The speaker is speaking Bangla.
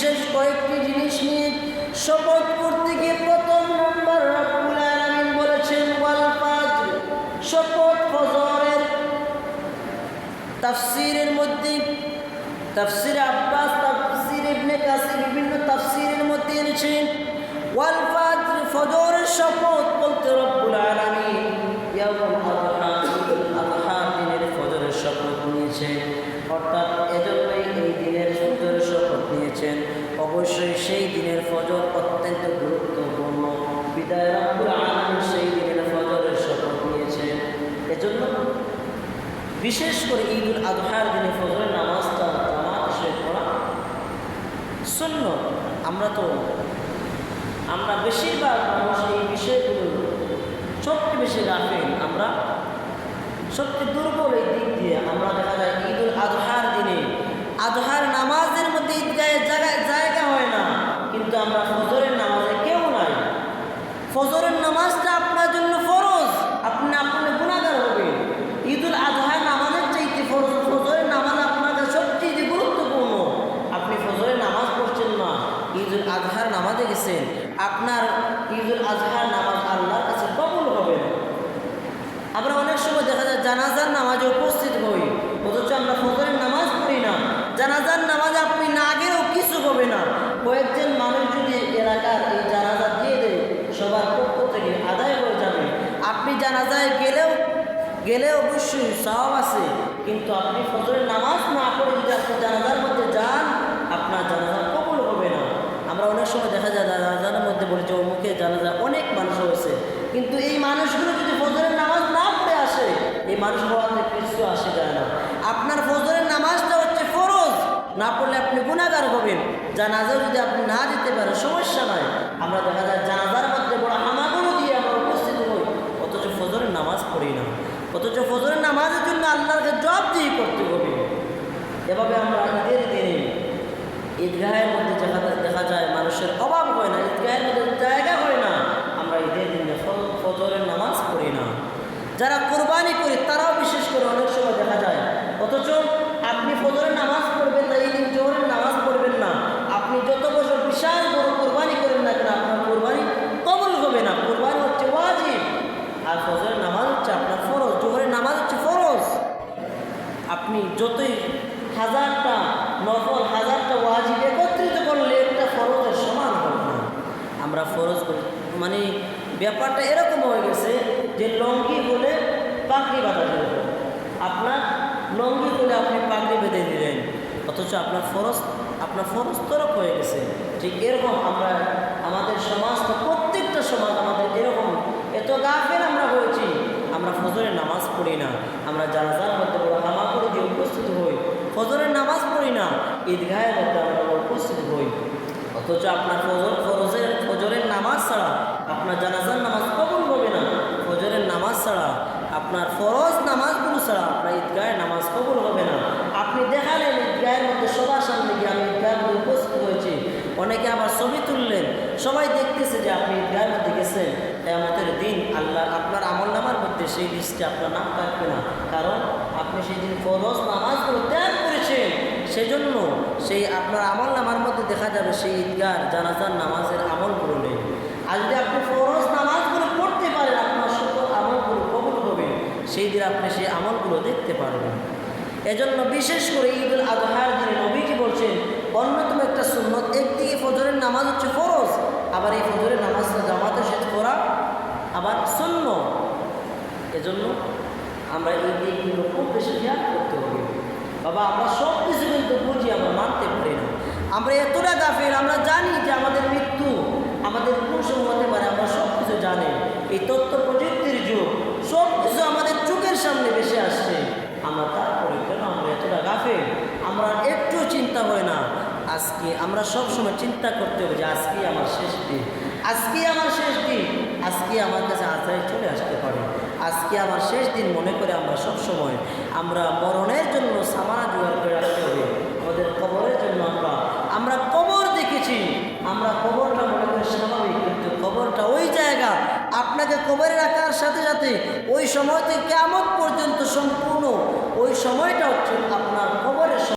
বিশেষ কয়েকটি জিনিস নিয়ে শপথ করতে গিয়ে প্রথম নম্বর বলেছেন শপথ ফজরের তাফসীরের মধ্যে, তাফসির আব্বাস, তাফসির ইবনে কাসির বিভিন্ন তাফসীরের মধ্যে এনেছেন। ওয়াল ফাজর ফজরের শপথ সেই দিনের ফজর অত্যন্ত গুরুত্বপূর্ণ। বিদায় রব্বুল আলামিন সেই দিনের ফজরের শপথ নিয়েছেন এজন্য বিশেষ করে ঈদুল আজহার দিনে ফজরের নামাজটা জামাত পড়া শূন্য আমরা তো, আমরা বেশিরভাগ মানুষ এই বিষয়গুলো সবচেয়ে বেশি রাখেন আমরা সবচেয়ে দুর্বল এই দিক দিয়ে আমরা দেখা যায় ঈদুল আজহার দিনে আজহার নামাজের মধ্যে ঈদগাহের জায়গায় কিন্তু আমরা ফজরের নামাজে কেউ নাই ফজরের নামাজটা আপনার জন্য ফরজ আপনি আপনি গুণাগার হবেন ঈদুল আজহার নামাজের চাইতে ফরজ ফজরের নামাজ আপনার কাছে সবচেয়ে গুরুত্বপূর্ণ আপনি ফজরের নামাজ পড়ছেন না ঈদুল আজহার নামাজে গেছেন আপনার ঈদুল আজহার নামাজ আল্লাহর কাছে কবুল হবে না আমরা অনেক সময় দেখা যায় জানাজার নামাজে উপস্থিত হই অথচ আমরা ফজরের নামাজ পড়ি না জানাজার নামাজ আপনি না গেলেও কিছু হবে না কয়েকজন মানুষ যদি এলাকার এই জানাজা দিয়ে দেয় সবার পক্ষ থেকে আদায় হয়ে যাবে আপনি জানাজায় গেলেও গেলে অবশ্যই সব আছে। কিন্তু আপনি ফজরের নামাজ না পড়ে যদি আপনি জানাজার মধ্যে যান, আপনার জানাজা কবুল হবে না। আমরা অনেক সময় দেখা যায় জানাজার মধ্যে বলি যে অমুকে জানাজা অনেক মানুষ হয়েছে। কিন্তু এই মানুষগুলো যদি ফজরের নামাজ না পড়ে আসে, এই মানুষ হওয়াতে কিছু আসে যায় না। আপনার ফজরের নামাজটা হচ্ছে ফরজ। না পড়লে আপনি গুণাগার হবেন। জানাজা যদি আপনি না দিতে পারেন, সমস্যা নয় আমরা দেখা যায় জানাজার মধ্যে বড় হামাগুলো দিয়ে আমরা উপস্থিত হই অথচ ফজরের নামাজ পড়ি না অথচ ফজরের নামাজের জন্য আল্লাহকে জব দিয়ে করতে হবে এভাবে আমরা ঈদের দিনে ঈদগাহের মধ্যে দেখা দেখা যায় মানুষের অভাব হয় না, ঈদগাহের মধ্যে জায়গা হয় না। আমরা ঈদের দিনে ফজরের নামাজ পড়ি না। যারা কোরবানি করি, তারাও বিশেষ করে অনেক সময় দেখা যায়, অথচ আপনি ফজরের নামাজ পড়বেন না এই দিন জোহরের নামাজ পড়বেন না আপনি যত বছর বিশাল বড় কোরবানি করেন না কেন আপনার কোরবানি কবল হবে না কোরবানি হচ্ছে ওয়াজিব আর ফজরের নামাজ হচ্ছে আপনার ফরজ জোহরের নামাজ হচ্ছে ফরজ আপনি যতই হাজারটা নফল হাজারটা ওয়াজিব একত্রিত করলে একটা ফরজের সমান হবে না আমরা ফরজ করি মানে ব্যাপারটা এরকম হয়ে গেছে যে লঙ্গি বলে পাগড়ি বাঁধা যাবে আপনার লঙ্গি বলে আপনি পাগড়ি বেঁধে দিলেন, অথচ আপনার ফরজ আপনার ফরজ তরফ হয়ে গেছে। ঠিক এরকম আমরা, আমাদের সমাজটা প্রত্যেকটা সমাজ আমাদের এরকম। এত গাফের আমরা হয়েছি, আমরা ফজরের নামাজ পড়ি না। আমরা জানাজার মধ্যে বড় হামা করে দিয়ে উপস্থিত হই। ফজরের নামাজ পড়ি না, ঈদগাহের মধ্যে আমরা উপস্থিত হই। অথচ আপনার ফজর ফরজের ফজরের নামাজ ছাড়া আপনার জানাজার নামাজ কবুল হবে না ফজরের নামাজ ছাড়া আপনার ফরজ নামাজগুলো ছাড়া আপনার ঈদগাহের নামাজ কবুল হবে না আপনি দেখালেন ঈদগাহের মধ্যে সবার সামনে গিয়ে আমি ঈদগাহের উপস্থিত হয়েছি। অনেকে আবার ছবি তুললেন। সবাই দেখতেছে যে আপনি ঈদগাহের মধ্যে গেছেন কেয়ামতের দিন আল্লাহ, আপনার আমল নামার মধ্যে সেই লিস্টে আপনার নাম থাকবে না। কারণ আপনি সেই দিন ফরজ নামাজগুলো ত্যাগ করেছেন। সেজন্য সেই আপনার আমল নামার মধ্যে দেখা যাবে সেই ঈদগার জানাজার নামাজের আমলগুলো নেই। আর যদি আপনি ফরজ নামাজগুলো পড়তে পারেন, আপনার সকল আমলগুলো কবুল হবে। সেই দিন আপনি সেই আমলগুলো দেখতে পারবেন। এজন্য বিশেষ করে ঈদুল আজহার দিনে নবীজি বলছেন, অন্যতম একটা সুন্নত, একদিকে ফজরের নামাজ হচ্ছে ফরজ, আবার এই ফজরের নামাজটা জামাতে শেষ করা আবার শূন্য এজন্য আমরা এই দিকগুলো খুব বেশি খেয়াল করতে হবে। বাবা, আমরা সব কিছু কিন্তু বুঝি, আমরা মানতে পারি না। আমরা এতটা গাফের আমরা জানি যে আমাদের কোন সময় হতে পারে আমরা সব কিছু জানি এই তথ্য প্রযুক্তির যুগ সব কিছু আমাদের চোখের সামনে ভেসে আসছে আমরা তারপরে কেন আমরা এতটা গাফের আমরা একটু চিন্তা হয় না। আজকে আমরা সব সময় চিন্তা করতে হবে যে আজকে আমার শেষ দিন। আজকে আমার শেষ দিন। আজকে আমার কাছে আজরাই চলে আসতে পারে। আজকে আমার শেষ দিন মনে করে আমরা সব সময় আমরা মরণের জন্য সামানা জোগাড় করে রাখতে হবে। আমাদের কবরের জন্য আমরা আমরা কবর দেখেছি। আমরা কবরটা মনে করি স্বাভাবিক, কিন্তু কবরটা ওই জায়গা আপনাকে কবরে রাখার সাথে সাথে ওই সময় থেকে কেমন পর্যন্ত সম্পূর্ণ। ওই সময়টা হচ্ছে আপনার কবরের